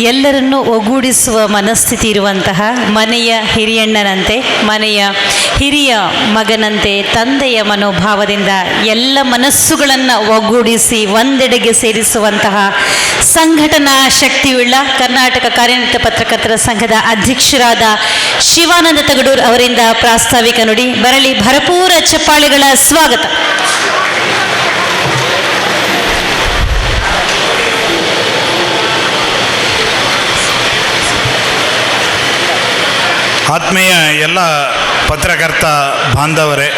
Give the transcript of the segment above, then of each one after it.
ಎಲ್ಲರನ್ನೂ ಒಗ್ಗೂಡಿಸುವ ಮನಸ್ಥಿತಿ ಇರುವಂತಹ ಮನೆಯ ಹಿರಿಯಣ್ಣನಂತೆ, ಮನೆಯ ಹಿರಿಯ ಮಗನಂತೆ, ತಂದೆಯ ಮನೋಭಾವದಿಂದ ಎಲ್ಲ ಮನಸ್ಸುಗಳನ್ನು ಒಗ್ಗೂಡಿಸಿ ಒಂದೆಡೆಗೆ ಸೇರಿಸುವಂತಹ ಸಂಘಟನಾ ಶಕ್ತಿಯುಳ್ಳ ಕರ್ನಾಟಕ ಕಾರ್ಯನಿರತ ಪತ್ರಕರ್ತರ ಸಂಘದ ಅಧ್ಯಕ್ಷರಾದ ಶಿವಾನಂದ ತಗಡೂರ್ ಅವರಿಂದ ಪ್ರಾಸ್ತಾವಿಕ ನುಡಿ ಬರಲಿ ಭರಪೂರ ಚಪ್ಪಾಳೆಗಳ ಸ್ವಾಗತ. ಆತ್ಮೀಯ ಎಲ್ಲ ಪತ್ರಕರ್ತ ಬಾಂಧವರೇ,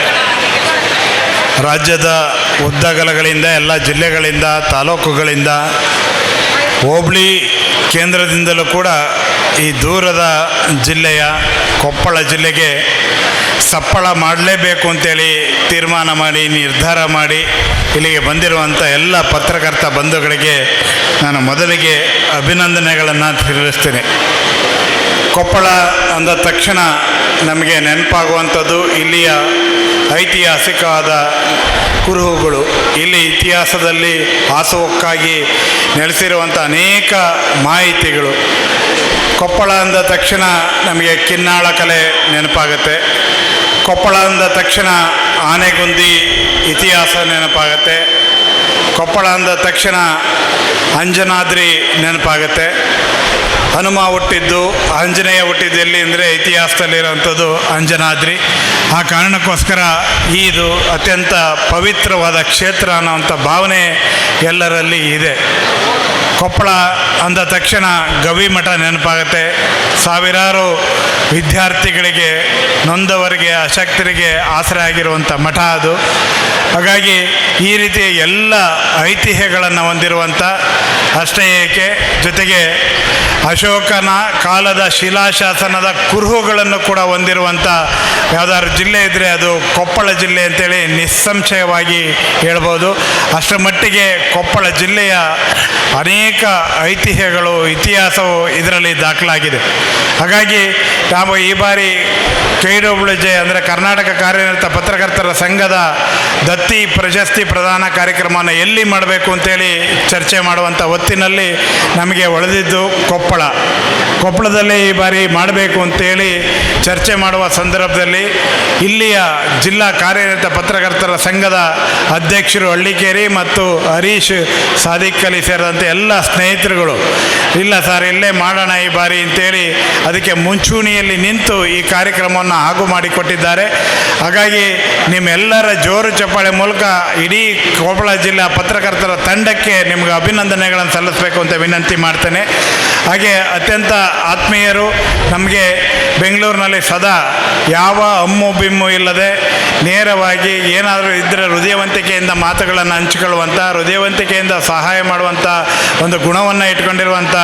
ರಾಜ್ಯದ ಉದ್ದಗಲಗಳಿಂದ, ಎಲ್ಲ ಜಿಲ್ಲೆಗಳಿಂದ, ತಾಲೂಕುಗಳಿಂದ, ಹೋಬಳಿ ಕೇಂದ್ರದಿಂದಲೂ ಕೂಡ ಈ ದೂರದ ಜಿಲ್ಲೆಯ ಕೊಪ್ಪಳ ಜಿಲ್ಲೆಗೆ ಸಪ್ಪಳ ಮಾಡಲೇಬೇಕು ಅಂತೇಳಿ ತೀರ್ಮಾನ ಮಾಡಿ, ನಿರ್ಧಾರ ಮಾಡಿ ಇಲ್ಲಿಗೆ ಬಂದಿರುವಂಥ ಎಲ್ಲ ಪತ್ರಕರ್ತ ಬಂಧುಗಳಿಗೆ ನಾನು ಮೊದಲಿಗೆ ಅಭಿನಂದನೆಗಳನ್ನು ತಿಳಿಸ್ತೇನೆ. ಕೊಪ್ಪಳ ಅಂದ ತಕ್ಷಣ ನಮಗೆ ನೆನಪಾಗುವಂಥದ್ದು ಇಲ್ಲಿಯ ಐತಿಹಾಸಿಕವಾದ ಕುರುಹುಗಳು. ಇಲ್ಲಿ ಇತಿಹಾಸದಲ್ಲಿ ಹಾಸುಹೊಕ್ಕಾಗಿ ನೆಲೆಸಿರುವಂಥ ಅನೇಕ ಮಾಹಿತಿಗಳು. ಕೊಪ್ಪಳ ಅಂದ ತಕ್ಷಣ ನಮಗೆ ಕಿನ್ನಾಳ ಕಲೆ ನೆನಪಾಗುತ್ತೆ. ಕೊಪ್ಪಳ ಅಂದ ತಕ್ಷಣ ಆನೆಗುಂದಿ ಇತಿಹಾಸ ನೆನಪಾಗುತ್ತೆ. ಕೊಪ್ಪಳ ಅಂದ ತಕ್ಷಣ ಅಂಜನಾದ್ರಿ ನೆನಪಾಗುತ್ತೆ. ಹನುಮ ಹುಟ್ಟಿದ್ದು, ಆಂಜನೇಯ ಹುಟ್ಟಿದ್ದು ಎಲ್ಲಿ ಅಂದರೆ ಇತಿಹಾಸದಲ್ಲಿರುವಂಥದ್ದು ಅಂಜನಾದ್ರಿ. ಆ ಕಾರಣಕ್ಕೋಸ್ಕರ ಇದು ಅತ್ಯಂತ ಪವಿತ್ರವಾದ ಕ್ಷೇತ್ರ ಅನ್ನೋವಂಥ ಭಾವನೆ ಎಲ್ಲರಲ್ಲಿ ಇದೆ. ಕೊಪ್ಪಳ ಅಂದ ತಕ್ಷಣ ಗವಿಮಠ ನೆನಪಾಗುತ್ತೆ. ಸಾವಿರಾರು ವಿದ್ಯಾರ್ಥಿಗಳಿಗೆ, ನೊಂದವರಿಗೆ ಅಶಕ್ತರಿಗೆ ಆಸರೆ ಆಗಿರುವಂಥ ಮಠ ಅದು. ಹಾಗಾಗಿ ಈ ರೀತಿಯ ಎಲ್ಲ ಐತಿಹ್ಯಗಳನ್ನು ಹೊಂದಿರುವಂಥ ಅಷ್ಟೇ ಏಕೆ? ಜೊತೆಗೆ ಅಶೋಕನ ಕಾಲದ ಶಿಲಾಶಾಸನದ ಕುರುಹುಗಳನ್ನು ಕೂಡ ಹೊಂದಿರುವಂಥ ಯಾವುದಾದ್ರು ಜಿಲ್ಲೆ ಇದ್ದರೆ ಅದು ಕೊಪ್ಪಳ ಜಿಲ್ಲೆ ಅಂತೇಳಿ ನಿಸ್ಸಂಶಯವಾಗಿ ಹೇಳ್ಬೋದು. ಅಷ್ಟರ ಮಟ್ಟಿಗೆ ಕೊಪ್ಪಳ ಜಿಲ್ಲೆಯ ಅನೇಕ ಐತಿಹ್ಯಗಳು, ಇತಿಹಾಸವು ಇದರಲ್ಲಿ ದಾಖಲಾಗಿದೆ. ಹಾಗಾಗಿ ನಾವು ಈ ಬಾರಿ ಕೆ ಡಬ್ಲ್ಯೂ ಜೆ ಅಂದರೆ ಕರ್ನಾಟಕ ಕಾರ್ಯನಿರತ ಪತ್ರಕರ್ತರ ಸಂಘದ ದತ್ತಿ ಪ್ರಶಸ್ತಿ ಪ್ರದಾನ ಕಾರ್ಯಕ್ರಮವನ್ನು ಎಲ್ಲಿ ಮಾಡಬೇಕು ಅಂತೇಳಿ ಚರ್ಚೆ ಮಾಡುವಂಥ ಹೊತ್ತಿನಲ್ಲಿ ನಮಗೆ ಒಳದಿದ್ದು ಕೊಪ್ಪಳ. ಕೊಪ್ಪಳದಲ್ಲಿ ಈ ಬಾರಿ ಮಾಡಬೇಕು ಅಂತೇಳಿ ಚರ್ಚೆ ಮಾಡುವ ಸಂದರ್ಭದಲ್ಲಿ ಇಲ್ಲಿಯ ಜಿಲ್ಲಾ ಕಾರ್ಯನಿರತ ಪತ್ರಕರ್ತರ ಸಂಘದ ಅಧ್ಯಕ್ಷರು ಹಳ್ಳಿಕೇರಿ ಮತ್ತು ಹರೀಶ್ ಸಾದಿಕ್ ಅಲಿ ಸೇರಿದಂತೆ ಎಲ್ಲ ಸ್ನೇಹಿತರುಗಳು, ಇಲ್ಲ ಸರ್, ಇಲ್ಲೇ ಮಾಡೋಣ ಈ ಬಾರಿ ಅಂತೇಳಿ ಅದಕ್ಕೆ ಮುಂಚೂಣಿಯಲ್ಲಿ ನಿಂತು ಈ ಕಾರ್ಯಕ್ರಮವನ್ನು ಆಗು ಮಾಡಿಕೊಟ್ಟಿದ್ದಾರೆ. ಹಾಗಾಗಿ ನಿಮ್ಮೆಲ್ಲರ ಜೋರು ಚಪ್ಪಾಳೆ ಮೂಲಕ ಇಡೀ ಕೊಪ್ಪಳ ಜಿಲ್ಲಾ ಪತ್ರಕರ್ತರ ತಂಡಕ್ಕೆ ನಿಮಗೆ ಅಭಿನಂದನೆಗಳನ್ನು ಸಲ್ಲಿಸಬೇಕು ಅಂತ ವಿನಂತಿ ಮಾಡ್ತೇನೆ. ಹಾಗೆ ಅತ್ಯಂತ ಆತ್ಮೀಯರು, ನಮಗೆ ಬೆಂಗಳೂರಿನಲ್ಲಿ ಸದಾ ಯಾವ ಅಮ್ಮು ಬಿಮ್ಮು ಇಲ್ಲದೆ ನೇರವಾಗಿ ಏನಾದರೂ ಇದ್ದರೆ ಹೃದಯವಂತಿಕೆಯಿಂದ ಮಾತುಗಳನ್ನು ಹಂಚಿಕೊಳ್ಳುವಂಥ ಹೃದಯವಂತಿಕೆಯಿಂದ ಸಹಾಯ ಮಾಡುವಂಥ ಒಂದು ಗುಣವನ್ನು ಇಟ್ಕೊಂಡಿರುವಂಥ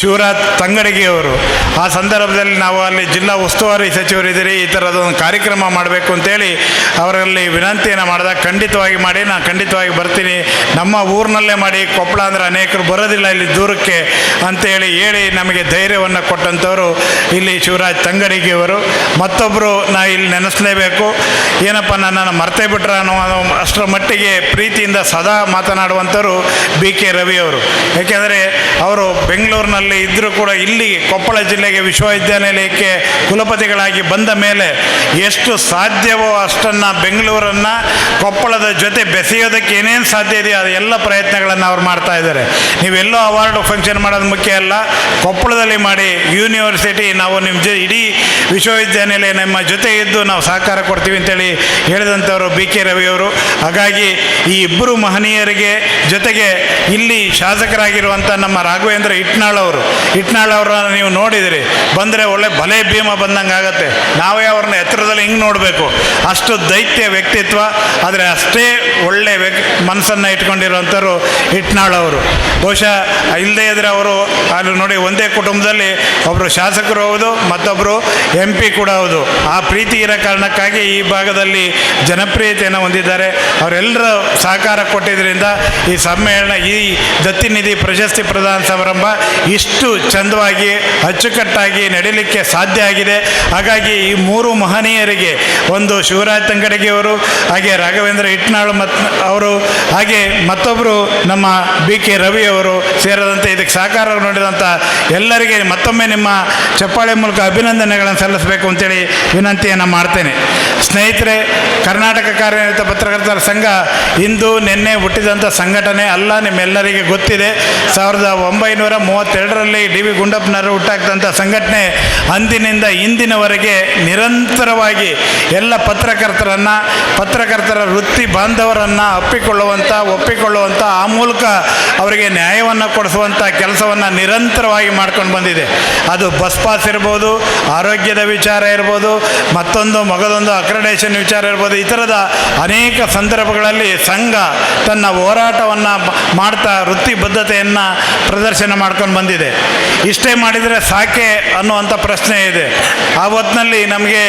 ಶಿವರಾಜ್ ತಂಗಡಿಗೆಯವರು ಆ ಸಂದರ್ಭದಲ್ಲಿ ನಾವು ಅಲ್ಲಿ ಜಿಲ್ಲಾ ಉಸ್ತುವಾರಿ ಸಚಿವರಿದ್ದೀರಿ, ಈ ಥರದ ಒಂದು ಕಾರ್ಯಕ್ರಮ ಮಾಡಬೇಕು ಅಂತೇಳಿ ಅವರಲ್ಲಿ ವಿನಂತಿಯನ್ನು ಮಾಡಿದಾಗ ಖಂಡಿತವಾಗಿ ಮಾಡಿ ನಾನು ಖಂಡಿತವಾಗಿ ಬರ್ತೀನಿ. ನಮ್ಮ ಊರಿನಲ್ಲೇ ಮಾಡಿ, ಕೊಪ್ಪಳ ಅಂದರೆ ಅನೇಕರು ಬರೋದಿಲ್ಲ ಇಲ್ಲಿ ದೂರಕ್ಕೆ ಅಂತೇಳಿ ಹೇಳಿ ನಮಗೆ ಧೈರ್ಯವನ್ನು ಕೊಟ್ಟಂಥವರು ಇಲ್ಲಿ ಶಿವರಾಜ್ ತಂಗಡಿಗಿಯವರು. ಮತ್ತೊಬ್ಬರು ನಾ ಇಲ್ಲಿ ನೆನೆಸಲೇಬೇಕು. ಏನಪ್ಪ ನನ್ನನ್ನು ಮರ್ತೇ ಬಿಟ್ರೆ ಅನ್ನೋ ಅಷ್ಟರ ಮಟ್ಟಿಗೆ ಪ್ರೀತಿಯಿಂದ ಸದಾ ಮಾತನಾಡುವಂಥವ್ರು ಬಿ ಕೆ ರವಿಯವರು ಏಕೆಂದರೆ ಅವರು ಬೆಂಗಳೂರಿನಲ್ಲಿ ಇದ್ದರೂ ಕೂಡ ಇಲ್ಲಿ ಕೊಪ್ಪಳ ಜಿಲ್ಲೆಗೆ ವಿಶ್ವವಿದ್ಯಾನಿಲಯಕ್ಕೆ ಕುಲಪತಿಗಳಾಗಿ ಬಂದ ಮೇಲೆ ಎಷ್ಟು ಸಾಧ್ಯವೋ ಅಷ್ಟನ್ನು ಬೆಂಗಳೂರನ್ನು ಕೊಪ್ಪಳದ ಜೊತೆ ಬೆಸೆಯೋದಕ್ಕೆ ಏನೇನು ಸಾಧ್ಯ ಇದೆಯೋ ಅದೆಲ್ಲ ಪ್ರಯತ್ನಗಳನ್ನು ಅವ್ರು ಮಾಡ್ತಾ ಇದ್ದಾರೆ. ನೀವೆಲ್ಲೋ ಅವಾರ್ಡ್ ಫಂಕ್ಷನ್ ಮಾಡೋದು ಮುಖ್ಯ ಅಲ್ಲ ಕೊಪ್ಪಳದಲ್ಲಿ ಮಾಡಿ ಯೂನಿವರ್ಸಿಟಿ, ನಾವು ನಿಮ್ಮ ಜೊ, ಇಡೀ ವಿಶ್ವವಿದ್ಯಾನಿಲಯ ನಮ್ಮ ಜೊತೆ ಇದ್ದು ನಾವು ಸಹಕಾರ ಕೊಡ್ತೀವಿ ಅಂತೇಳಿ ಹೇಳಿದಂಥವರು ಬಿ ಕೆ ರವಿಯವರು ಹಾಗಾಗಿ ಈ ಇಬ್ಬರು ಮಹನೀಯರಿಗೆ ಜೊತೆಗೆ ಇಲ್ಲಿ ಶಾಸಕರಾಗಿರುವಂಥ ನಮ್ಮ ರಾಘವೇಂದ್ರ ಇಟ್ನಾಳ್ ಅವರು, ಇಟ್ನಾಳ್ ಅವರ ನೀವು ನೋಡಿದಿರಿ. ಬಂದರೆ ಒಳ್ಳೆ ಬಲೆ ಭೀಮ ಬಂದಂಗೆ ಆಗುತ್ತೆ ನಾವೇ ಅವ್ರನ್ನ ಎತ್ತರದಲ್ಲಿ ಹಿಂಗೆ ನೋಡಬೇಕು. ಅಷ್ಟು ದೈತ್ಯ ವ್ಯಕ್ತಿತ್ವ, ಆದರೆ ಅಷ್ಟೇ ಒಳ್ಳೆ ವ್ಯಕ್, ಮನಸ್ಸನ್ನು ಇಟ್ಕೊಂಡಿರುವಂಥವ್ರು ಇಟ್ನಾಳ್ ಅವರು. ಬಹುಶಃ ಇಲ್ಲದೇ ಇದ್ದರೆ ಅವರು ಅಲ್ಲಿ ನೋಡಿ, ಒಂದೇ ಕುಟುಂಬದಲ್ಲಿ ಒಬ್ಬರು ಶಾಸಕರು ಹೌದು ಮತ್ತೊಬ್ಬರು ಎಂ ಪಿ ಕೂಡ ಹೌದು. ಆ ಪ್ರೀತಿ ಇರೋ ಕಾರಣಕ್ಕಾಗಿ ಈ ಭಾಗದಲ್ಲಿ ಜನಪ್ರಿಯತೆಯನ್ನು ಹೊಂದಿದ್ದಾರೆ. ಅವರೆಲ್ಲರ ಸಹಕಾರ ಕೊಟ್ಟಿದ್ದರಿಂದ ಈ ಸಮ್ಮೇಳನ, ಈ ದತ್ತಿನಿಧಿ ಪ್ರಶಸ್ತಿ ಪ್ರದಾನ ಸಮಾರಂಭ ಇಷ್ಟು ಚಂದವಾಗಿ, ಅಚ್ಚುಕಟ್ಟಾಗಿ ನಡೀಲಿಕ್ಕೆ ಸಾಧ್ಯ ಆಗಿದೆ. ಹಾಗಾಗಿ ಈ ಮೂರು ಮಹನೀಯರಿಗೆ, ಒಂದು ಶಿವರಾಜ್ ತಂಗಡಗಿಯವರು, ಹಾಗೆ ರಾಘವೇಂದ್ರ ಇಟ್ನಾಳ್ ಮತ್, ಅವರು, ಹಾಗೆ ಮತ್ತೊಬ್ಬರು ನಮ್ಮ ಬಿ ಕೆ ರವಿ ಅವರು ಸೇರಿದಂತೆ ಇದಕ್ಕೆ ಸಹಕಾರ ನೀಡಿದಂಥ ಮಾಡಿದಂಥ ಎಲ್ಲರಿಗೆ ಮತ್ತೊಮ್ಮೆ ನಿಮ್ಮ ಚಪ್ಪಾಳೆ ಮೂಲಕ ಅಭಿನಂದನೆಗಳನ್ನು ಸಲ್ಲಿಸಬೇಕು ಅಂತೇಳಿ ವಿನಂತಿಯನ್ನು ಮಾಡ್ತೇನೆ. ಸ್ನೇಹಿತರೆ, ಕರ್ನಾಟಕ ಕಾರ್ಯನಿರತ ಪತ್ರಕರ್ತರ ಸಂಘ ಇಂದು ನಿನ್ನೆ ಹುಟ್ಟಿದಂಥ ಸಂಘಟನೆ ಅಲ್ಲ, ನಿಮ್ಮೆಲ್ಲರಿಗೆ ಗೊತ್ತಿದೆ. ಸಾವಿರದ ಒಂಬೈನೂರ ಮೂವತ್ತೆರಡರಲ್ಲಿ ಡಿ ವಿ ಗುಂಡಪ್ಪನವರು ಹುಟ್ಟಾಕ್ತಂಥ ಸಂಘಟನೆ ಅಂದಿನಿಂದ ಇಂದಿನವರೆಗೆ ನಿರಂತರವಾಗಿ ಎಲ್ಲ ಪತ್ರಕರ್ತರನ್ನು, ಪತ್ರಕರ್ತರ ವೃತ್ತಿ ಬಾಂಧವರನ್ನು ಅಪ್ಪಿಕೊಳ್ಳುವಂಥ ಒಪ್ಪಿಕೊಳ್ಳುವಂಥ ಆ ಮೂಲಕ ಅವರಿಗೆ ನ್ಯಾಯವನ್ನು ಕೊಡಿಸುವಂಥ ಕೆಲಸವನ್ನು ನಿರಂತರವಾಗಿ ಮಾಡ್ಕೊಂಡು ಬಂದಿದೆ. ಅದು ಬಸ್ ಪಾಸ್ ಇರ್ಬೋದು, ಆರೋಗ್ಯದ ವಿಚಾರ ಇರ್ಬೋದು, ಮತ್ತೊಂದು ಮಗದೊಂದು ಅಕ್ರಡೇಷನ್ ವಿಚಾರ ಇರ್ಬೋದು ಈ ಥರದ ಅನೇಕ ಸಂದರ್ಭಗಳಲ್ಲಿ ಸಂಘ ತನ್ನ ಹೋರಾಟವನ್ನು ಮಾಡ್ತಾ ವೃತ್ತಿಬದ್ಧತೆಯನ್ನು ಪ್ರದರ್ಶನ ಮಾಡ್ಕೊಂಡು ಬಂದಿದೆ. ಇಷ್ಟೇ ಮಾಡಿದರೆ ಸಾಕೆ ಅನ್ನುವಂಥ ಪ್ರಶ್ನೆ ಇದೆ. ಆ ಹೊತ್ತಿನಲ್ಲಿ ನಮಗೆ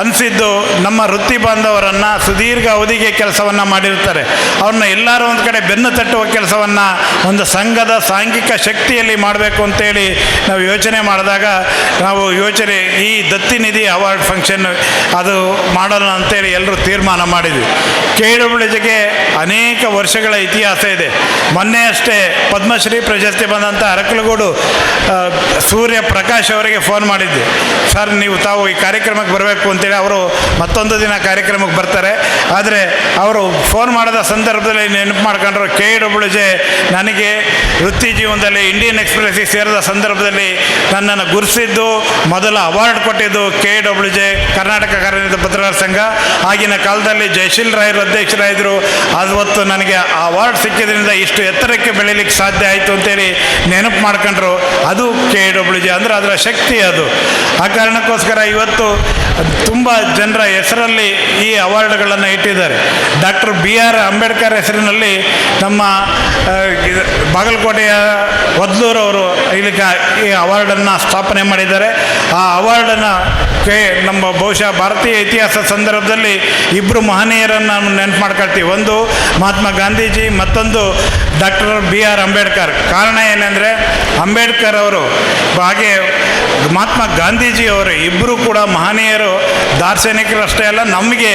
ಅನಿಸಿದ್ದು ನಮ್ಮ ವೃತ್ತಿ ಬಾಂಧವರನ್ನು ಸುದೀರ್ಘ ಅವಧಿಗೆ ಕೆಲಸವನ್ನು ಮಾಡಿರ್ತಾರೆ. ಅವ್ರನ್ನ ಎಲ್ಲರೂ ಒಂದು ಕಡೆ ಬೆನ್ನು ತಟ್ಟುವ ಕೆಲಸವನ್ನು ಒಂದು ಸಂಘದ ಸಾಂಘಿಕ ಶಕ್ತಿಯಲ್ಲಿ ಮಾಡಬೇಕು ಅಂತೇಳಿ ನಾವು ಯೋಚನೆ ಮಾಡಿದಾಗ ನಾವು ಯೋಚನೆ ಈ ದತ್ತಿ ನಿಧಿ ಅವಾರ್ಡ್ ಫಂಕ್ಷನ್ ಅದು ಮಾಡೋಣ ಅಂತೇಳಿ ಎಲ್ಲರೂ ತೀರ್ಮಾನ ಮಾಡಿದ್ವಿ. ಕೆ ಡಬ್ಲ್ಯೂಜಿಗೆ ಅನೇಕ ವರ್ಷಗಳ ಇತಿಹಾಸ ಇದೆ. ಮೊನ್ನೆ ಅಷ್ಟೇ ಪದ್ಮಶ್ರೀ ಪ್ರಶಸ್ತಿ ಬಂದಂಥ ಅರಕಲಗೂಡು ಸೂರ್ಯ ಪ್ರಕಾಶ್ ಅವರಿಗೆ ಫೋನ್ ಮಾಡಿದ್ದೆ ಸರ್, ನೀವು ತಾವು ಈ ಕಾರ್ಯಕ್ರಮಕ್ಕೆ ಬರಬೇಕು ಅಂತೇಳಿ ಅವರು ಮತ್ತೊಂದು ದಿನ ಕಾರ್ಯಕ್ರಮಕ್ಕೆ ಬರ್ತಾರೆ. ಆದರೆ ಅವರು ಫೋನ್ ಮಾಡಿದ ಸಂದರ್ಭದಲ್ಲಿ ನೆನಪು ಮಾಡ್ಕೊಂಡ್ರು ಕೆ ಡಬ್ಲ್ಯೂ ಜೆ ನನಗೆ ವೃತ್ತಿ ಜೀವನದಲ್ಲಿ ಇಂಡಿಯನ್ ಎಕ್ಸ್ಪ್ರೆಸ್ಸಿಗೆ ಸೇರಿದ ಸಂದರ್ಭದಲ್ಲಿ ನನ್ನನ್ನು ಗುರುಸಿದ್ದು, ಮೊದಲ ಅವಾರ್ಡ್ ಕೊಟ್ಟಿದ್ದು ಕೆ ಡಬ್ಲ್ಯೂ ಜೆ, ಕರ್ನಾಟಕ ಕಾರ್ಯನಿರತ ಪತ್ರಕರ್ತರ ಸಂಘ. ಆಗಿನ ಕಾಲದಲ್ಲಿ ಜಯಶೀಲ್ ರಾಯರು ಅಧ್ಯಕ್ಷರಾಗಿದ್ದರು ಅವತ್ತು ನನಗೆ ಆ ಅವಾರ್ಡ್ ಸಿಕ್ಕಿದ್ರಿಂದ ಇಷ್ಟು ಎತ್ತರಕ್ಕೆ ಬೆಳೀಲಿಕ್ಕೆ ಸಾಧ್ಯ ಆಯಿತು ಅಂತೇಳಿ ನೆನಪು ಮಾಡ್ಕೊಂಡ್ರು. ಅದು ಕೆ ಡಬ್ಲ್ಯೂ ಜಿ ಅಂದರೆ ಅದರ ಶಕ್ತಿ ಅದು. ಆ ಕಾರಣಕ್ಕೋಸ್ಕರ ಇವತ್ತು ತುಂಬ ಜನರ ಹೆಸರಲ್ಲಿ ಈ ಅವಾರ್ಡ್ಗಳನ್ನು ಇಟ್ಟಿದ್ದಾರೆ. ಡಾಕ್ಟರ್ ಬಿ ಆರ್ ಅಂಬೇಡ್ಕರ್ ಹೆಸರಿನಲ್ಲಿ ನಮ್ಮ ಬಾಗಲಕೋಟೆಯ ವದ್ಲೂರ್ ಬಾಗಲಕೋಟೆಯ ಒದ್ಲೂರವರು ಇಲ್ಲಿ ಈ ಅವಾರ್ಡನ್ನು ಸ್ಥಾಪನೆ ಮಾಡಿದ್ದಾರೆ. ಆ ಅವಾರ್ಡನ್ನು ಕೆ, ನಮ್ಮ ಬಹುಶಃ ಭಾರತೀಯ ಇತಿಹಾಸ ಸಂದರ್ಭದಲ್ಲಿ ಇಬ್ಬರು ಮಹನೀಯರನ್ನು ನಾವು ನೆನಪು ಮಾಡ್ಕೊಳ್ತೀವಿ. ಒಂದು ಮಹಾತ್ಮ ಗಾಂಧೀಜಿ, ಮತ್ತೊಂದು ಡಾಕ್ಟರ್ ಬಿ ಆರ್ ಅಂಬೇಡ್ಕರ್. ಕಾರಣ ಏನಂದರೆ ಅಂಬೇಡ್ಕರ್ ಅವರು, ಹಾಗೆ ಮಹಾತ್ಮ ಗಾಂಧೀಜಿಯವರು ಇಬ್ಬರು ಕೂಡ ಮಹನೀಯರು ದಾರ್ಶನಿಕರಷ್ಟೇ ಅಲ್ಲ, ನಮಗೆ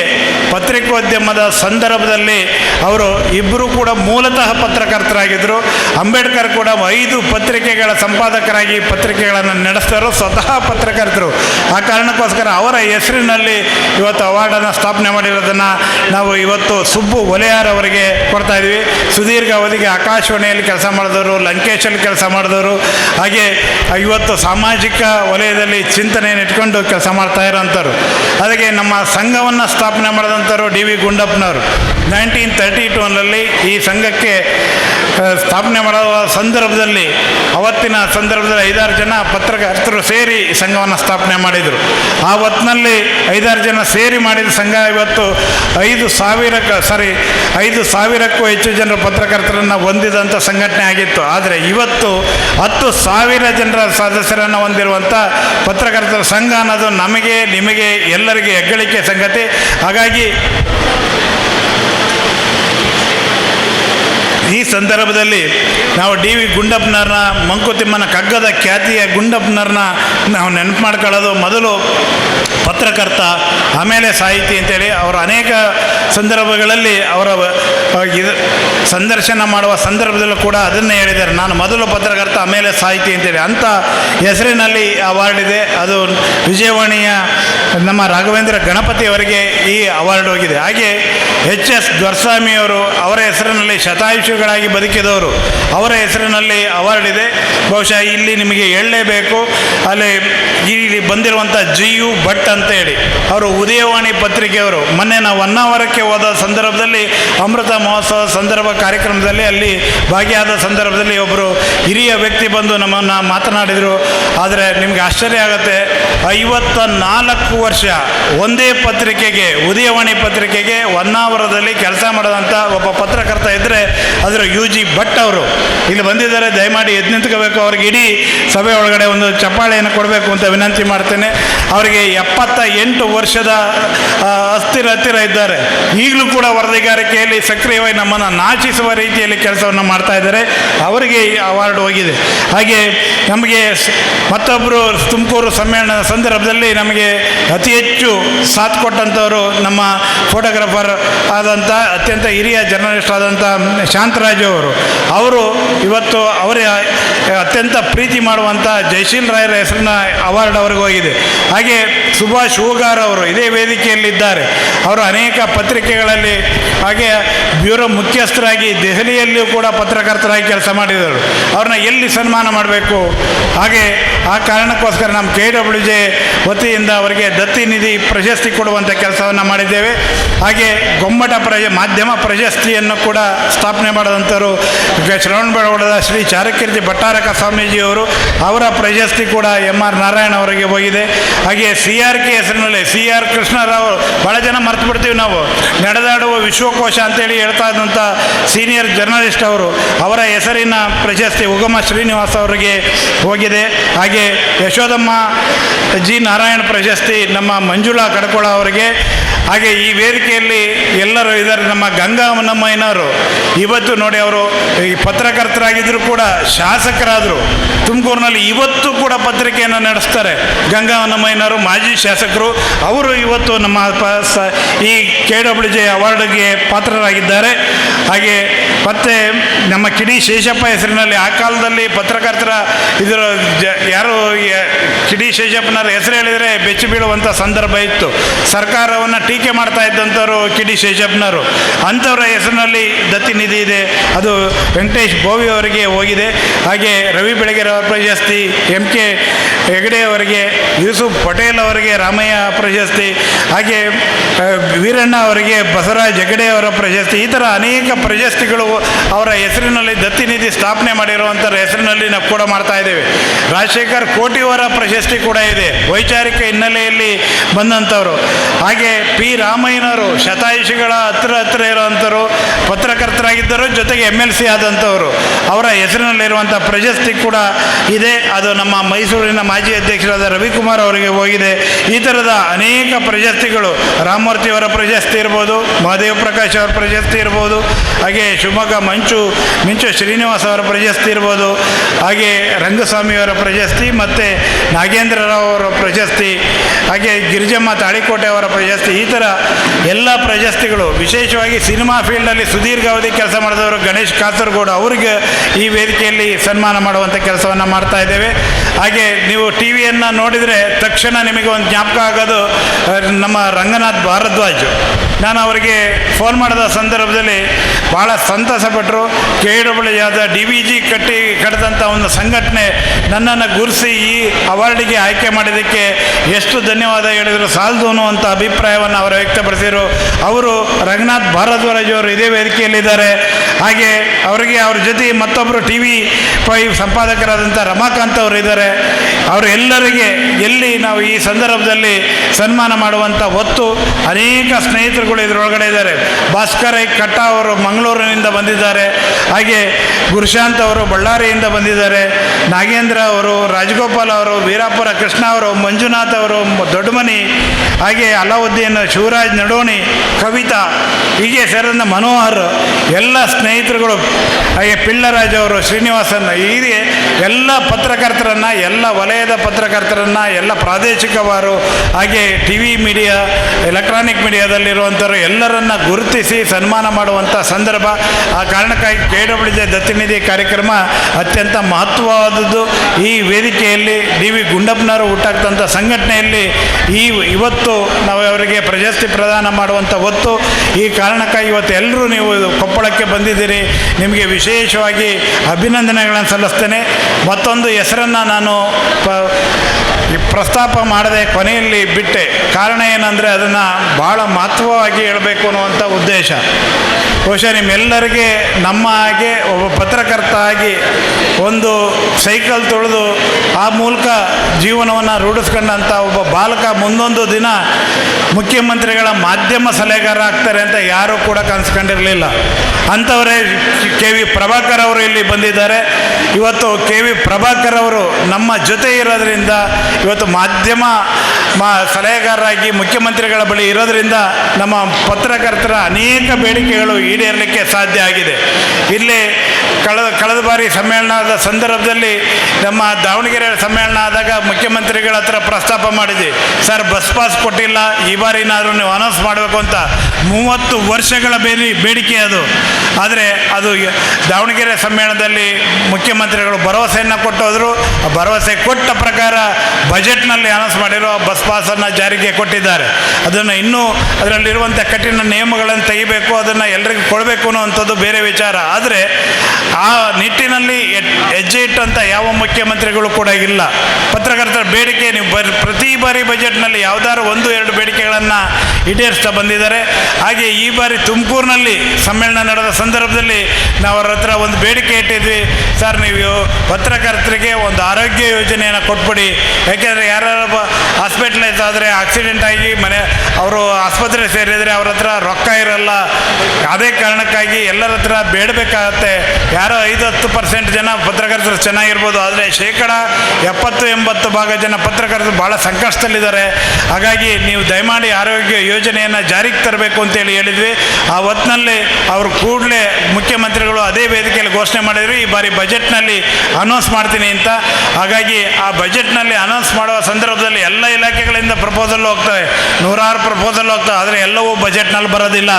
ಪತ್ರಿಕೋದ್ಯಮದ ಸಂದರ್ಭದಲ್ಲಿ ಅವರು ಇಬ್ಬರು ಕೂಡ ಮೂಲತಃ ಪತ್ರಕರ್ತರಾಗಿದ್ದರು ಅಂಬೇಡ್ಕರ್ ಕೂಡ ಐದು ಪತ್ರಿಕೆಗಳ ಸಂಪಾದಕರಾಗಿ ಪತ್ರಿಕೆಗಳನ್ನು ನಡೆಸ್ತಾರೋ ಸ್ವತಃ ಪತ್ರಕರ್ತರು. ಆ ಕಾರಣಕ್ಕೋಸ್ಕರ ಅವರ ಹೆಸರಿನಲ್ಲಿ ಇವತ್ತು ಅವಾರ್ಡನ್ನು ಸ್ಥಾಪನೆ ಮಾಡಿರೋದನ್ನು ನಾವು ಇವತ್ತು ಸುಬ್ಬು ಒಲೆಯಾರ್ ಅವರಿಗೆ ಕೊಡ್ತಾ ಇದ್ದೀವಿ. ಸುದೀರ್ಘ ಅವಧಿಗೆ ಆಕಾಶವಾಣಿಯಲ್ಲಿ ಕೆಲಸ ಮಾಡಿದವರು, ಲಂಕೇಶಲ್ಲಿ ಕೆಲಸ ಮಾಡಿದವರು. ಹಾಗೆ ಇವತ್ತು ಸಾಮಾಜಿಕ ವಲಯದಲ್ಲಿ ಚಿಂತನೆಯನ್ನು ಇಟ್ಕೊಂಡು ಕೆಲಸ ಮಾಡ್ತಾ ಇರೋಂಥವ್ರು. ಅದಕ್ಕೆ ನಮ್ಮ ಸಂಘವನ್ನು ಸ್ಥಾಪನೆ ಮಾಡಿದಂಥವ್ರು ಡಿ ವಿ ಗುಂಡಪ್ಪನವರು. ನೈನ್ಟೀನ್ ತರ್ಟಿ ಟೂನಲ್ಲಿ ಈ ಸಂಘಕ್ಕೆ ಸ್ಥಾಪನೆ ಮಾಡುವ ಸಂದರ್ಭದಲ್ಲಿ, ಅವತ್ತಿನ ಸಂದರ್ಭದಲ್ಲಿ ಐದಾರು ಜನ ಪತ್ರಕರ್ತರು ಸೇರಿ ಸಂಘವನ್ನು ಸ್ಥಾಪನೆ ಮಾಡಿದರು. ಆ ಐದಾರು ಜನ ಸೇರಿ ಮಾಡಿದ ಸಂಘ ಇವತ್ತು ಐದು ಸಾವಿರಕ್ಕೆ ಸಾರಿ ಐದು ಸಾವಿರಕ್ಕೂ ಹೆಚ್ಚು ಜನರ ಪತ್ರಕರ್ತರನ್ನು ಹೊಂದಿದಂಥ ಸಂಘಟನೆ ಆಗಿತ್ತು. ಆದರೆ ಇವತ್ತು ಹತ್ತು ಸಾವಿರ ಜನರ ಸದಸ್ಯರನ್ನು ಹೊಂದಿರುವಂಥ ಪತ್ರಕರ್ತರ ಸಂಘ ಅನ್ನೋದು ನಮಗೆ, ನಿಮಗೆ ಎಲ್ಲರಿಗೆ ಹೆಗ್ಗಳಿಕೆ ಸಂಗತಿ. ಹಾಗಾಗಿ ಈ ಸಂದರ್ಭದಲ್ಲಿ ನಾವು ಡಿ ವಿ ಗುಂಡಪ್ಪನವ್ರನ್ನ ಮಂಕುತಿಮ್ಮನ ಕಗ್ಗದ ಖ್ಯಾತಿಯ ಗುಂಡಪ್ಪನವ್ರನ್ನ ನಾವು ನೆನಪು ಮಾಡ್ಕೊಳ್ಳೋದು ಮೊದಲು ಪತ್ರಕರ್ತ, ಆಮೇಲೆ ಸಾಹಿತಿ ಅಂತೇಳಿ ಅವರು ಅನೇಕ ಸಂದರ್ಭಗಳಲ್ಲಿ ಅವರ ಸಂದರ್ಶನ ಮಾಡುವ ಸಂದರ್ಭದಲ್ಲೂ ಕೂಡ ಅದನ್ನೇ ಹೇಳಿದ್ದಾರೆ. ನಾನು ಮೊದಲು ಪತ್ರಕರ್ತ, ಆಮೇಲೆ ಸಾಹಿತಿ ಅಂತೇಳಿ. ಅಂಥ ಹೆಸರಿನಲ್ಲಿ ಅವಾರ್ಡ್ ಇದೆ. ಅದು ವಿಜಯವಾಣಿಯ ನಮ್ಮ ರಾಘವೇಂದ್ರ ಗಣಪತಿ ಅವರಿಗೆ ಈ ಅವಾರ್ಡ್ ಹೋಗಿದೆ. ಹಾಗೆ ಎಚ್ ಎಸ್ ದೊರಸ್ವಾಮಿಯವರು ಅವರ ಹೆಸರಿನಲ್ಲಿ ಶತಾಯುಷಿಗಳಾಗಿ ಬದುಕಿದವರು. ಅವರ ಹೆಸರಿನಲ್ಲಿ ಅವಾರ್ಡ್ ಇದೆ. ಬಹುಶಃ ಇಲ್ಲಿ ನಿಮಗೆ ಹೇಳಲೇಬೇಕು. ಅಲ್ಲಿ ಇಲ್ಲಿ ಬಂದಿರುವಂಥ ಜಿ ಯು ಭಟ್ ಅಂತೇಳಿ ಅವರು ಉದಯವಾಣಿ ಪತ್ರಿಕೆಯವರು. ಮೊನ್ನೆ ನಾವು ಹೊನ್ನಾವರಕ್ಕೆ ಹೋದ ಸಂದರ್ಭದಲ್ಲಿ, ಅಮೃತ ಮಹೋತ್ಸವ ಸಂದರ್ಭ ಕಾರ್ಯಕ್ರಮದಲ್ಲಿ ಅಲ್ಲಿ ಭಾಗಿಯಾದ ಸಂದರ್ಭದಲ್ಲಿ ಒಬ್ಬರು ಹಿರಿಯ ವ್ಯಕ್ತಿ ಬಂದು ನಮ್ಮನ್ನು ಮಾತನಾಡಿದರು. ಆದರೆ ನಿಮಗೆ ಆಶ್ಚರ್ಯ ಆಗುತ್ತೆ. ಐವತ್ತ ನಾಲ್ಕು ವರ್ಷ ಒಂದೇ ಪತ್ರಿಕೆಗೆ, ಉದಯವಾಣಿ ಪತ್ರಿಕೆಗೆ ಹೊನ್ನಾವರದಲ್ಲಿ ಕೆಲಸ ಮಾಡಿದಂಥ ಒಬ್ಬ ಪತ್ರಕರ್ತ ಇದ್ದರೆ ಅದರ ಯು ಜಿ ಭಟ್ ಅವರು ಇಲ್ಲಿ ಬಂದಿದ್ದಾರೆ, ದಯಮಾಡಿ ಎದ್ದು ನಿಂತ್ಕೋಬೇಕು. ಅವ್ರಿಗೆ ಇಡೀ ಸಭೆ ಒಳಗಡೆ ಒಂದು ಚಪ್ಪಾಳೆಯನ್ನು ಕೊಡಬೇಕು ಅಂತ ವಿನಂತಿ ಮಾಡ್ತೇನೆ. ಅವರಿಗೆ ಎಪ್ಪತ್ತ ಎಂಟು ವರ್ಷದ ಹತ್ತಿರ ಹತ್ತಿರ ಇದ್ದಾರೆ. ಈಗಲೂ ಕೂಡ ವರದಿಗಾರಿಕೆಯಲ್ಲಿ ಸಕ್ರಿಯವಾಗಿ ನಮ್ಮನ್ನು ನಾಚಿಸುವ ರೀತಿಯಲ್ಲಿ ಕೆಲಸವನ್ನು ಮಾಡ್ತಾ ಇದ್ದಾರೆ. ಅವರಿಗೆ ಈ ಅವಾರ್ಡ್ ಹೋಗಿದೆ. ಹಾಗೆ ನಮಗೆ ಮತ್ತೊಬ್ಬರು ತುಮಕೂರು ಸಮ್ಮೇಳನದ ಸಂದರ್ಭದಲ್ಲಿ ನಮಗೆ ಅತಿ ಹೆಚ್ಚು ಸಾಥ್ ಕೊಟ್ಟಂಥವರು ನಮ್ಮ ಫೋಟೋಗ್ರಾಫರ್ ಆದಂಥ, ಅತ್ಯಂತ ಹಿರಿಯ ಜರ್ನಲಿಸ್ಟ್ ಆದಂಥ ಶಾಂತರಾಜು ಅವರು. ಅವರು ಇವತ್ತು ಅವರ ಅತ್ಯಂತ ಪ್ರೀತಿ ಮಾಡುವಂಥ ಜಯಶೀಲ್ ರಾಯರ ಹೆಸರಿನ ಅವಾರ್ಡ್ ಅವ್ರಿಗೆ ಹೋಗಿದೆ. ಹಾಗೆ ಸುಭಾಷ್ ಹೂಗಾರ್ ಅವರು ಇದೇ ವೇದಿಕೆಯಲ್ಲಿದ್ದಾರೆ. ಅವರು ಅನೇಕ ಪತ್ರಿಕೆಗಳಲ್ಲಿ ಹಾಗೆ ಬ್ಯೂರೋ ಮುಖ್ಯಸ್ಥರಾಗಿ ದೆಹಲಿಯಲ್ಲಿಯೂ ಕೂಡ ಪತ್ರಕರ್ತರಾಗಿ ಕೆಲಸ ಮಾಡಿದರು. ಅವ್ರನ್ನ ಎಲ್ಲಿ ಸನ್ಮಾನ ಮಾಡಬೇಕು? ಹಾಗೆ ಆ ಕಾರಣಕ್ಕೋಸ್ಕರ ನಮ್ಮ ಕೆ ಡಬ್ಲ್ಯೂ ಜೆ ವತಿಯಿಂದ ಅವರಿಗೆ ದತ್ತಿ ನಿಧಿ ಪ್ರಶಸ್ತಿ ಕೊಡುವಂಥ ಕೆಲಸವನ್ನು ಮಾಡಿದ್ದೇವೆ. ಹಾಗೆ ಗೊಮ್ಮಟ ಪ್ರಜೆ ಮಾಧ್ಯಮ ಪ್ರಶಸ್ತಿಯನ್ನು ಕೂಡ ಸ್ಥಾಪನೆ ಮಾಡಿದಂಥವರು ಶ್ರವಣಬೆಳಗೊಳದ ಶ್ರೀ ಚಾರಕೀರ್ತಿ ಭಟ್ಟಾರಕ ಸ್ವಾಮೀಜಿಯವರು. ಅವರ ಪ್ರಶಸ್ತಿ ಕೂಡ ಎಂ ಆರ್ ನಾರಾಯಣ ಅವರಿಗೆ ಹೋಗಿದೆ. ಹಾಗೆ ಸಿ ಆರ್ ಕೆ ಹೆಸರಿನಲ್ಲಿ ಸಿ ಆರ್ ಕೃಷ್ಣರಾವ್ ಭಾಳ ಜನ ಮರ್ತು ಬಿಡ್ತೀವಿ ನಾವು. ನಡೆದಾಡುವ ವಿಶ್ವಕೋಶ ಅಂತೇಳಿ ಹೇಳ್ತಾ ಇದ್ದಂಥ ಸೀನಿಯರ್ ಜರ್ನಲಿಸ್ಟ್ ಅವರು, ಅವರ ಹೆಸರಿನ ಪ್ರಶಸ್ತಿ ಉಗಮ ಶ್ರೀನಿವಾಸ್ ಅವರಿಗೆ ಹೋಗಿದೆ. ಹಾಗೆ ಯಶೋದಮ್ಮ ಜಿ ನಾರಾಯಣ ಪ್ರಶಸ್ತಿ ನಮ್ಮ ಮಂಜುಳಾ ಕಡಕೋಳ ಅವರಿಗೆ. ಹಾಗೆ ಈ ವೇದಿಕೆಯಲ್ಲಿ ಎಲ್ಲರೂ ಇದ್ದಾರೆ ನಮ್ಮ ಗಂಗಾ ನಮ್ಮಯ್ಯನವರು ಇವತ್ತು ನೋಡಿ ಅವರು, ಈ ಪತ್ರಕರ್ತರಾಗಿದ್ದರೂ ಕೂಡ, ಶಾಸಕರಾದರು. ತುಮಕೂರಿನಲ್ಲಿ ಇವತ್ತು ಕೂಡ ಪತ್ರಿಕೆಯನ್ನು ನಡೆಸ್ತಾರೆ ಗಂಗಾ ನಮ್ಮಯ್ಯನವರು ಮಾಜಿ ಶಾಸಕರು. ಅವರು ಇವತ್ತು ನಮ್ಮ ಈ ಕೆ ಡಬ್ಲ್ಯೂ ಜೆ ಅವಾರ್ಡ್ಗೆ ಪಾತ್ರರಾಗಿದ್ದಾರೆ. ಹಾಗೆ ಮತ್ತೆ ನಮ್ಮ ಕಿಡಿ ಶೇಷಪ್ಪ ಹೆಸರಿನಲ್ಲಿ ಆ ಕಾಲದಲ್ಲಿ ಪತ್ರಕರ್ತರ ಇದರ ಯಾರು ಕಿಡಿ ಶೇಷಪ್ಪನವ್ರ ಹೆಸರು ಹೇಳಿದರೆ ಬೆಚ್ಚಿ ಬೀಳುವಂಥ ಸಂದರ್ಭ ಇತ್ತು. ಸರ್ಕಾರವನ್ನು ಟೀಕೆ ಮಾಡ್ತಾ ಇದ್ದಂಥವ್ರು ಕಿಡಿ ಶೇಷಪ್ಪನವರು. ಅಂಥವರ ಹೆಸರಿನಲ್ಲಿ ದತ್ತಿ ನಿಧಿ ಇದೆ. ಅದು ವೆಂಕಟೇಶ್ ಬೋವಿ ಅವರಿಗೆ ಹೋಗಿದೆ. ಹಾಗೆ ರವಿ ಬೆಳಗೆರೆ ಪ್ರಶಸ್ತಿ ಎಂ ಕೆ ಹೆಗಡೆ ಅವರಿಗೆ, ಯೂಸುಫ್ ಪಟೇಲ್ ಅವರಿಗೆ ರಾಮಯ್ಯ ಪ್ರಶಸ್ತಿ, ಹಾಗೆ ವೀರಣ್ಣ ಅವರಿಗೆ ಬಸವರಾಜ್ ಹೆಗಡೆ ಅವರ ಪ್ರಶಸ್ತಿ, ಈ ಥರ ಅನೇಕ ಪ್ರಶಸ್ತಿಗಳು ಅವರ ಹೆಸರಿನಲ್ಲಿ ದತ್ತಿ ನಿಧಿ ಸ್ಥಾಪನೆ ಮಾಡಿರುವಂಥ ಹೆಸರಿನಲ್ಲಿ ನಾವು ಕೂಡ ಮಾಡ್ತಾ ಇದ್ದೇವೆ. ರಾಜಶೇಖರ್ ಕೋಟಿಯವರ ಪ್ರಶಸ್ತಿ ಕೂಡ ಇದೆ, ವೈಚಾರಿಕ ಹಿನ್ನೆಲೆಯಲ್ಲಿ ಬಂದಂಥವರು. ಹಾಗೆ ಪಿ ರಾಮಯ್ಯನವರು ಶತಾಯುಷಿಗಳ ಹತ್ರ ಹತ್ರ ಇರುವಂಥವರು ಪತ್ರಕರ್ತರಾಗಿದ್ದರು ಜೊತೆಗೆ ಎಂ ಎಲ್ ಸಿ ಆದಂಥವರು. ಅವರ ಹೆಸರಿನಲ್ಲಿರುವಂಥ ಪ್ರಶಸ್ತಿ ಕೂಡ ಇದೆ. ಅದು ನಮ್ಮ ಮೈಸೂರಿನ ಮಾಜಿ ಅಧ್ಯಕ್ಷರಾದ ರವಿಕುಮಾರ್ ಅವರಿಗೆ ಹೋಗಿದೆ. ಈ ಥರದ ಅನೇಕ ಪ್ರಶಸ್ತಿಗಳು ರಾಮಮೂರ್ತಿ ಅವರ ಪ್ರಶಸ್ತಿ ಇರ್ಬೋದು ಮಹಾದೇವ ಪ್ರಕಾಶ್ ಅವರ ಪ್ರಶಸ್ತಿ ಇರ್ಬೋದು ಹಾಗೆ ಶಿವಮೊಗ್ಗ ಮಂಚು, ಮಿಂಚು ಶ್ರೀನಿವಾಸ್ ಅವರ ಪ್ರಶಸ್ತಿ ಇರ್ಬೋದು ಹಾಗೆ ರಂಗಸ್ವಾಮಿಯವರ ಪ್ರಶಸ್ತಿ ಮತ್ತು ನಾಗೇಂದ್ರ ರಾವ್ ಅವರ ಪ್ರಶಸ್ತಿ ಹಾಗೆ ಗಿರಿಜಮ್ಮ ತಾಳಿಕೋಟೆ ಅವರ ಪ್ರಶಸ್ತಿ ಈ ಥರ ಎಲ್ಲ ಪ್ರಶಸ್ತಿಗಳು ವಿಶೇಷವಾಗಿ ಸಿನಿಮಾ ಫೀಲ್ಡಲ್ಲಿ ಸುದೀರ್ಘ ಅವಧಿ ಕೆಲಸ ಮಾಡಿದವರು ಗಣೇಶ್ ಕಾಸರಗೋಡು ಅವರಿಗೆ ಈ ವೇದಿಕೆಯಲ್ಲಿ ಸನ್ಮಾನ ಮಾಡುವಂಥ ಕೆಲಸವನ್ನು ಮಾಡ್ತಾ ಇದ್ದೇವೆ. ಹಾಗೆ ನೀವು ಟಿ ವಿಯನ್ನು ನೋಡಿದರೆ ತಕ್ಷಣ ನಿಮಗೆ ಒಂದು ಜ್ಞಾಪಕ ಆಗೋದು ನಮ್ಮ ರಂಗನಾಥ್ ಭಾರದ್ವಾಜ್ ನಾನು ಅವರಿಗೆ ಫೋನ್ ಮಾಡಿದ ಸಂದರ್ಭದಲ್ಲಿ ಭಾಳ ಸಂತಸಪಟ್ಟರು. ಕೆ ಡಬ್ಲ್ಯೂಯಾದ ಡಿ ವಿ ಜಿ ಕಟ್ಟಿ ಕಟ್ಟಿದಂಥ ಒಂದು ಸಂಘಟನೆ ನನ್ನನ್ನು ಗುರುಸಿ ಈ ಅವಾರ್ಡಿಗೆ ಆಯ್ಕೆ ಮಾಡಿದ್ದಕ್ಕೆ ಎಷ್ಟು ಧನ್ಯವಾದ ಹೇಳಿದರು. ಸಾಲದು ಅನ್ನುವಂಥ ಅಭಿಪ್ರಾಯವನ್ನು ಅವರು ವ್ಯಕ್ತಪಡಿಸಿದರು. ಅವರು ರಂಗನಾಥ್ ಭಾರದ್ವಾಜ್ ಅವರು ಇದೇ ವೇದಿಕೆಯಲ್ಲಿದ್ದಾರೆ. ಹಾಗೆ ಅವರಿಗೆ ಅವ್ರ ಜೊತೆ ಮತ್ತೊಬ್ಬರು ಟಿ ವಿ ಸಂಪಾದಕರಾದಂಥ ರಮಾಕಾಂತ್ ಅವರು ಇದ್ದಾರೆ. ಅವರು ಎಲ್ಲರಿಗೆ ಎಲ್ಲಿ ನಾವು ಈ ಸಂದರ್ಭದಲ್ಲಿ ಸನ್ಮಾನ ಮಾಡುವಂಥ ಹೊತ್ತು ಅನೇಕ ಸ್ನೇಹಿತರುಗಳು ಇದರೊಳಗಡೆ ಇದ್ದಾರೆ. ಭಾಸ್ಕರ್ ಕಟ್ಟ ಅವರು ಮಂಗಳೂರಿನಿಂದ ಬಂದಿದ್ದಾರೆ. ಹಾಗೆ ಗುರುಶಾಂತ್ ಅವರು ಬಳ್ಳಾರಿಯಿಂದ ಬಂದಿದ್ದಾರೆ. ನಾಗೇಂದ್ರ ಅವರು, ರಾಜಗೋಪಾಲ್ ಅವರು, ವೀರಾಪುರ ಕೃಷ್ಣ ಅವರು, ಮಂಜುನಾಥ್ ಅವರು, ದೊಡ್ಡಮನಿ, ಹಾಗೆ ಅಲಾವುದ್ದೀನ್, ಶಿವರಾಜ್ ನಡೋಣಿ, ಕವಿತಾ, ಹೀಗೆ ಸೇರಿದ ಮನೋಹರ್, ಎಲ್ಲ ಸ್ನೇಹಿತರುಗಳು, ಹಾಗೆ ಪಿಳ್ಳರಾಜ್ ಅವರು, ಶ್ರೀನಿವಾಸನ್, ಹೀಗೆ ಎಲ್ಲ ಪತ್ರಕರ್ತರನ್ನು ಎಲ್ಲ ವಲಯದ ಪತ್ರಕರ್ತರನ್ನು, ಎಲ್ಲ ಪ್ರಾದೇಶಿಕವಾರು, ಹಾಗೆ ಟಿ ವಿ ಮೀಡಿಯಾ, ಎಲೆಕ್ಟ್ರಾನಿಕ್ ಮೀಡಿಯಾದಲ್ಲಿರುವಂಥವ್ರು ಎಲ್ಲರನ್ನ ಗುರುತಿಸಿ ಸನ್ಮಾನ ಮಾಡುವಂಥ ಸಂದರ್ಭ. ಆ ಕಾರಣಕ್ಕಾಗಿ ಕೆ ಡಬ್ಲ್ಯೂ ಜೆ ದತ್ತಿನಿಧಿ ಕಾರ್ಯಕ್ರಮ ಅತ್ಯಂತ ಮಹತ್ವವಾದದ್ದು. ಈ ವೇದಿಕೆಯಲ್ಲಿ ಡಿ ವಿ ಗುಂಡಪ್ಪನವರು ಹುಟ್ಟಾಗ್ತಂಥ ಸಂಘಟನೆಯಲ್ಲಿ ಈ ಇವತ್ತು ನಾವು ಅವರಿಗೆ ಪ್ರಶಸ್ತಿ ಪ್ರದಾನ ಮಾಡುವಂಥ ಹೊತ್ತು. ಈ ಕಾರಣಕ್ಕಾಗಿ ಇವತ್ತು ಎಲ್ಲರೂ ನೀವು ಕೊಪ್ಪಳಕ್ಕೆ ಬಂದಿದ್ದೀರಿ. ನಿಮಗೆ ವಿಶೇಷವಾಗಿ ಅಭಿನಂದನೆಗಳನ್ನು ಸಲ್ಲಿಸ್ತೇನೆ. ಮತ್ತೊಂದು ಹೆಸರನ್ನು ನಾನು ಪ ಈ ಪ್ರಸ್ತಾಪ ಮಾಡದೆ ಕೊನೆಯಲ್ಲಿ ಬಿಟ್ಟೆ. ಕಾರಣ ಏನಂದರೆ ಅದನ್ನು ಭಾಳ ಮಹತ್ವವಾಗಿ ಹೇಳಬೇಕು ಅನ್ನುವಂಥ ಉದ್ದೇಶ. ಬಹುಶಃ ನಿಮ್ಮೆಲ್ಲರಿಗೆ ನಮ್ಮ ಹಾಗೆ ಒಬ್ಬ ಪತ್ರಕರ್ತ ಆಗಿ ಒಂದು ಸೈಕಲ್ ತೊಳೆದು ಆ ಮೂಲಕ ಜೀವನವನ್ನು ರೂಢಿಸ್ಕೊಂಡಂಥ ಒಬ್ಬ ಬಾಲಕ ಮುಂದೊಂದು ದಿನ ಮುಖ್ಯಮಂತ್ರಿಗಳ ಮಾಧ್ಯಮ ಸಲಹೆಗಾರ ಆಗ್ತಾರೆ ಅಂತ ಯಾರೂ ಕೂಡ ಕನ್ಸ್ಕೊಂಡಿರಲಿಲ್ಲ ಅಂಥವರೇ ಕೆ ವಿ ಪ್ರಭಾಕರ್ ಅವರು ಇಲ್ಲಿ ಬಂದಿದ್ದಾರೆ. ಇವತ್ತು ಕೆ ವಿ ಪ್ರಭಾಕರ್ ಅವರು ನಮ್ಮ ಜೊತೆ ಇರೋದ್ರಿಂದ, ಇವತ್ತು ಮಾಧ್ಯಮ ಮಾ ಸಲಹೆಗಾರರಾಗಿ ಮುಖ್ಯಮಂತ್ರಿಗಳ ಬಳಿ ಇರೋದರಿಂದ ನಮ್ಮ ಪತ್ರಕರ್ತರ ಅನೇಕ ಬೇಡಿಕೆಗಳು ಈಡೇರಲಿಕ್ಕೆ ಸಾಧ್ಯ ಆಗಿದೆ. ಇಲ್ಲಿ ಕಳೆದ ಕಳೆದ ಬಾರಿ ಸಮ್ಮೇಳನದ ಸಂದರ್ಭದಲ್ಲಿ ನಮ್ಮ ದಾವಣಗೆರೆ ಸಮ್ಮೇಳನ ಆದಾಗ ಮುಖ್ಯಮಂತ್ರಿಗಳ ಹತ್ರ ಪ್ರಸ್ತಾಪ ಮಾಡಿದ್ವಿ. ಸರ್, ಬಸ್ ಪಾಸ್ ಕೊಟ್ಟಿಲ್ಲ, ಈ ಬಾರಿನಾದರೂ ನೀವು ಅನೌನ್ಸ್ ಮಾಡಬೇಕು ಅಂತ. ಮೂವತ್ತು ವರ್ಷಗಳ ಬೇರೆ ಬೇಡಿಕೆ ಅದು. ಆದರೆ ಅದು ದಾವಣಗೆರೆ ಸಮ್ಮೇಳನದಲ್ಲಿ ಮುಖ್ಯಮಂತ್ರಿಗಳು ಭರವಸೆಯನ್ನು ಕೊಟ್ಟೋದ್ರು. ಆ ಭರವಸೆ ಕೊಟ್ಟ ಪ್ರಕಾರ ಬಜೆಟ್ನಲ್ಲಿ ಅನೌನ್ಸ್ ಮಾಡಿರೋ ಬಸ್ ಪಾಸನ್ನು ಜಾರಿಗೆ ಕೊಟ್ಟಿದ್ದಾರೆ. ಅದನ್ನು ಇನ್ನೂ ಅದರಲ್ಲಿರುವಂಥ ಕಠಿಣ ನಿಯಮಗಳನ್ನು ತೆಗಿಬೇಕು, ಅದನ್ನು ಎಲ್ರಿಗೂ ಕೊಡಬೇಕು ಅನ್ನುವಂಥದ್ದು ಬೇರೆ ವಿಚಾರ. ಆದರೆ ಆ ನಿಟ್ಟಿನಲ್ಲಿ ಹೆಜ್ಜೆ ಇಟ್ಟಂಥ ಯಾವ ಮುಖ್ಯಮಂತ್ರಿಗಳು ಕೂಡ ಇಲ್ಲ. ಪತ್ರಕರ್ತರ ಬೇಡಿಕೆ, ನೀವು ಬರ್ ಪ್ರತಿ ಬಾರಿ ಬಜೆಟ್ನಲ್ಲಿ ಯಾವುದಾದ್ರು ಒಂದು, ಎರಡು ಬೇಡಿಕೆಗಳನ್ನು ಈಡೇರಿಸ್ತಾ ಬಂದಿದ್ದಾರೆ. ಹಾಗೆ ಈ ಬಾರಿ ತುಮಕೂರಿನಲ್ಲಿ ಸಮ್ಮೇಳನ ನಡೆದ ಸಂದರ್ಭದಲ್ಲಿ ನಾವು ಅವರ ಹತ್ರ ಒಂದು ಬೇಡಿಕೆ ಇಟ್ಟಿದ್ವಿ. ಸರ್, ನೀವು ಪತ್ರಕರ್ತರಿಗೆ ಒಂದು ಆರೋಗ್ಯ ಯೋಜನೆಯನ್ನು ಕೊಟ್ಬಿಡಿ. ಯಾಕೆಂದರೆ ಯಾರು ಹಾಸ್ಪಿಟ್ಲೈಸ್ ಆದರೆ ಆಕ್ಸಿಡೆಂಟ್ ಆಗಿ ಮನೆ ಅವರು ಆಸ್ಪತ್ರೆ ಸೇರಿದರೆ ಅವ್ರ ಹತ್ರ ರೊಕ್ಕ ಇರಲ್ಲ. ಅದೇ ಕಾರಣಕ್ಕಾಗಿ ಎಲ್ಲರ ಹತ್ರ ಬೇಡಬೇಕಾಗತ್ತೆ. ಯಾರೋ ಐದು ಹತ್ತು ಪರ್ಸೆಂಟ್ ಜನ ಪತ್ರಕರ್ತರು ಚೆನ್ನಾಗಿರ್ಬೋದು, ಆದರೆ ಶೇಕಡ ಎಪ್ಪತ್ತು, ಎಂಬತ್ತು ಭಾಗ ಜನ ಪತ್ರಕರ್ತರು ಭಾಳ ಸಂಕಷ್ಟದಲ್ಲಿದ್ದಾರೆ. ಹಾಗಾಗಿ ನೀವು ದಯಮಾಡಿ ಆರೋಗ್ಯ ಯೋಜನೆಯನ್ನು ಜಾರಿಗೆ ತರಬೇಕು ಅಂತೇಳಿ ಹೇಳಿದ್ವಿ. ಆ ಹೊತ್ತಿನಲ್ಲಿ ಅವರು ಕೂಡಲೇ ಮುಖ್ಯಮಂತ್ರಿಗಳು ಅದೇ ವೇದಿಕೆಯಲ್ಲಿ ಘೋಷಣೆ ಮಾಡಿದ್ರು, ಈ ಬಾರಿ ಬಜೆಟ್ನಲ್ಲಿ ಅನೌನ್ಸ್ ಮಾಡ್ತೀನಿ ಅಂತ. ಹಾಗಾಗಿ ಆ ಬಜೆಟ್ನಲ್ಲಿ ಅನೌನ್ಸ್ ಮಾಡುವ ಸಂದರ್ಭದಲ್ಲಿ ಎಲ್ಲ ಇಲಾಖೆಗಳಿಂದ ಪ್ರಪೋಸಲ್ ಹೋಗ್ತವೆ. ನೂರಾರು ಪ್ರಪೋಸಲ್ ಹೋಗ್ತವೆ, ಆದರೆ ಎಲ್ಲವೂ ಬಜೆಟ್ನಲ್ಲಿ ಬರೋದಿಲ್ಲ.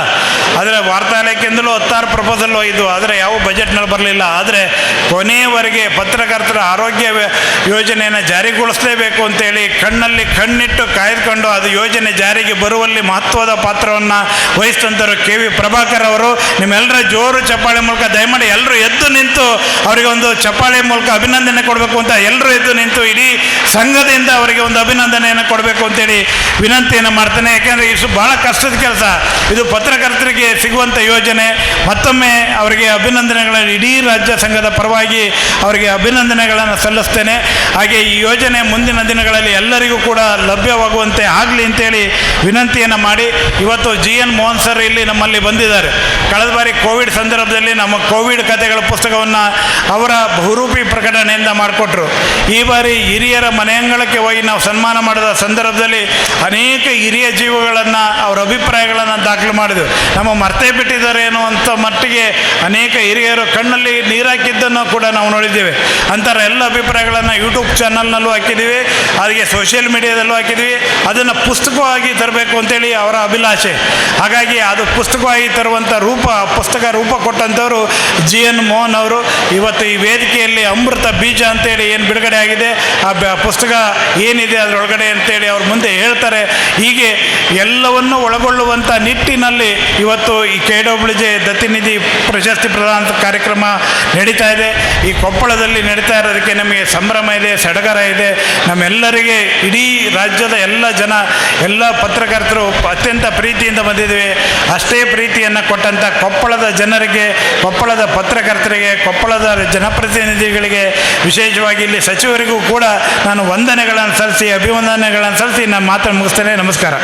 ಆದರೆ ವಾರ್ತಾ ಇಲಾಖೆಯಿಂದಲೂ ಹತ್ತಾರು ಪ್ರಪೋಸಲ್ ಹೋಯಿತು ಆದರೆ ಯಾವ ಬಜೆಟ್ನಲ್ಲಿ ಬರಲಿಲ್ಲ. ಆದರೆ ಕೊನೆಯವರೆಗೆ ಪತ್ರಕರ್ತರ ಆರೋಗ್ಯ ಯೋಜನೆಯನ್ನು ಜಾರಿಗೊಳಿಸಲೇಬೇಕು ಅಂತೇಳಿ ಕಣ್ಣಲ್ಲಿ ಕಣ್ಣಿಟ್ಟು ಕಾಯ್ದುಕೊಂಡು ಅದು ಯೋಜನೆ ಜಾರಿಗೆ ಬರುವಲ್ಲಿ ಮಹತ್ವದ ಪಾತ್ರವನ್ನು ವಹಿಸಿದಂಥವ್ರು ಕೆ ವಿ ಪ್ರಭಾಕರ್ ಅವರು. ನಿಮ್ಮೆಲ್ಲರ ಜೋರು ಚಪ್ಪಾಳೆ ಮೂಲಕ ದಯಮಾಡಿ ಎಲ್ಲರೂ ಎದ್ದು ನಿಂತು ಅವರಿಗೆ ಒಂದು ಚಪ್ಪಾಳೆ ಮೂಲಕ ಅಭಿನಂದನೆ ಕೊಡಬೇಕು ಅಂತ ಎಲ್ಲರೂ ಎದ್ದು ನಿಂತು ಇಡೀ ಸಂಘದಿಂದ ಅವರಿಗೆ ಒಂದು ಅಭಿನಂದನೆಯನ್ನು ಕೊಡಬೇಕು ಅಂತೇಳಿ ವಿನಂತಿಯನ್ನು ಮಾಡ್ತೇನೆ. ಯಾಕೆಂದರೆ ಇಷ್ಟು ಭಾಳ ಕಷ್ಟದ ಕೆಲಸ. ಇದು ಪತ್ರಕರ್ತರಿಗೆ ಸಿಗುವಂಥ ಯೋಜನೆ. ಮತ್ತೊಮ್ಮೆ ಅವರಿಗೆ ಅಭಿನಂದನೆಗಳನ್ನು ಇಡೀ ರಾಜ್ಯ ಸಂಘದ ಪರವಾಗಿ ಅವರಿಗೆ ಅಭಿನಂದನೆಗಳನ್ನು ಸಲ್ಲಿಸ್ತೇನೆ. ಹಾಗೆ ಈ ಯೋಜನೆ ಮುಂದಿನ ದಿನಗಳಲ್ಲಿ ಎಲ್ಲರಿಗೂ ಕೂಡ ಲಭ್ಯವಾಗುವಂತೆ ಆಗಲಿ ಅಂತೇಳಿ ವಿನಂತಿಯನ್ನು ಮಾಡಿ. ಇವತ್ತು ಜಿ ಎನ್ ಮೋಹನ್ ಸರ್ ಇಲ್ಲಿ ನಮ್ಮಲ್ಲಿ ಬಂದಿದ್ದಾರೆ. ಕಳೆದ ಬಾರಿ ಕೋವಿಡ್ ಸಂದರ್ಭದಲ್ಲಿ ನಮ್ಮ ಕೋವಿಡ್ ಕಥೆಗಳ ಪುಸ್ತಕವನ್ನು ಅವರ ಬಹುರೂಪಿ ಪ್ರಕಟಣೆಯಿಂದ ಮಾಡಿಕೊಟ್ರು. ಈ ಬಾರಿ ಹಿರಿಯರ ಮನೆಯಂಗಳಕ್ಕೆ ಹೋಗಿ ನಾವು ಸನ್ಮಾನ ಮಾಡಿದ ಸಂದರ್ಭದಲ್ಲಿ ಅನೇಕ ಹಿರಿಯ ಜೀವಗಳನ್ನು ಅವರ ಅಭಿಪ್ರಾಯಗಳನ್ನು ದಾಖಲು ಮಾಡಿದೆವು ನಮ್ಮ ಮರ್ತೇ ಬಿಟ್ಟಿದ್ದಾರೆ ಅನ್ನುವಂಥ ಮಟ್ಟಿಗೆ ಅನೇಕ ಹಿರಿಯರು ಕಣ್ಣಲ್ಲಿ ನೀರಾಕಿದ್ದನ್ನು ಕೂಡ ನಾವು ನೋಡಿದ್ದೇವೆ. ಅಂತಾರೆ ಎಲ್ಲ ಅಭಿಪ್ರಾಯಗಳನ್ನು ಯೂಟ್ಯೂಬ್ ಚಾನಲ್ನಲ್ಲೂ ಹಾಕಿದ್ದೀವಿ, ಹಾಗೆ ಸೋಷಿಯಲ್ ಮೀಡಿಯಾದಲ್ಲೂ ಹಾಕಿದ್ದೀವಿ. ಅದನ್ನು ಪುಸ್ತಕವಾಗಿ ತರಬೇಕು ಅಂತೇಳಿ ಅವರ ಅಭಿಲಾಷೆ. ಹಾಗಾಗಿ ಅದು ಪುಸ್ತಕವಾಗಿ ತರುವಂಥ ರೂಪ, ಪುಸ್ತಕ ರೂಪ ಕೊಟ್ಟಂಥವರು ಜಿ ಎನ್ ಮೋಹನ್ ಅವರು. ಇವತ್ತು ಈ ವೇದಿಕೆಯಲ್ಲಿ ಅಮೃತ ಬೀಜ ಅಂತೇಳಿ ಏನು ಬಿಡುಗಡೆ ಆಗಿದೆ, ಆ ಪುಸ್ತಕ ಏನಿದೆ ಅದರೊಳಗಡೆ ಅಂತೇಳಿ ಅವ್ರ ಮುಂದೆ ಹೇಳ್ತಾರೆ. ಹೀಗೆ ಎಲ್ಲವನ್ನು ಒಳಗೊಳ್ಳುವಂಥ ನಿಟ್ಟಿನಲ್ಲಿ ಇವತ್ತು ಈ ಕೆ ಡಬ್ಲ್ಯೂ ದತ್ತಿನಿಧಿ ಪ್ರಶಸ್ತಿ ಪ್ರದಾನ ಕಾರ್ಯಕ್ರಮ ನಡೀತಾ ಇದೆ. ಈ ಕೊಪ್ಪಳದಲ್ಲಿ ನಡೀತಾ ಇರೋದಕ್ಕೆ ನಮಗೆ ಸಂಭ್ರಮ ಇದೆ, ಸಡಗರ ಇದೆ. ನಮ್ಮೆಲ್ಲರಿಗೆ ಇಡೀ ರಾಜ್ಯದ ಎಲ್ಲ ಜನ, ಎಲ್ಲ ಪತ್ರಕರ್ತರು ಅತ್ಯಂತ ಪ್ರೀತಿಯಿಂದ ಬಂದಿದ್ದೀವಿ. ಅಷ್ಟೇ ಪ್ರೀತಿಯನ್ನು ಕೊಟ್ಟಂಥ ಕೊಪ್ಪಳದ ಜನರಿಗೆ, ಕೊಪ್ಪಳದ ಪತ್ರಕರ್ತರಿಗೆ, ಕೊಪ್ಪಳದ ಜನಪ್ರತಿನಿಧಿಗಳಿಗೆ ವಿಶೇಷವಾಗಿ ಇಲ್ಲಿ ಸಚಿವರಿಗೂ ಕೂಡ ನಾನು ವಂದನೆಗಳನ್ನು ಸಲ್ಲಿಸಿ ಅಭಿವಂದನೆಗಳನ್ನು ಸಲ್ಲಿಸಿ ನಾನು ಮಾತ್ರ ಮುಗಿಸ್ತೇನೆ. ನಮಸ್ಕಾರ.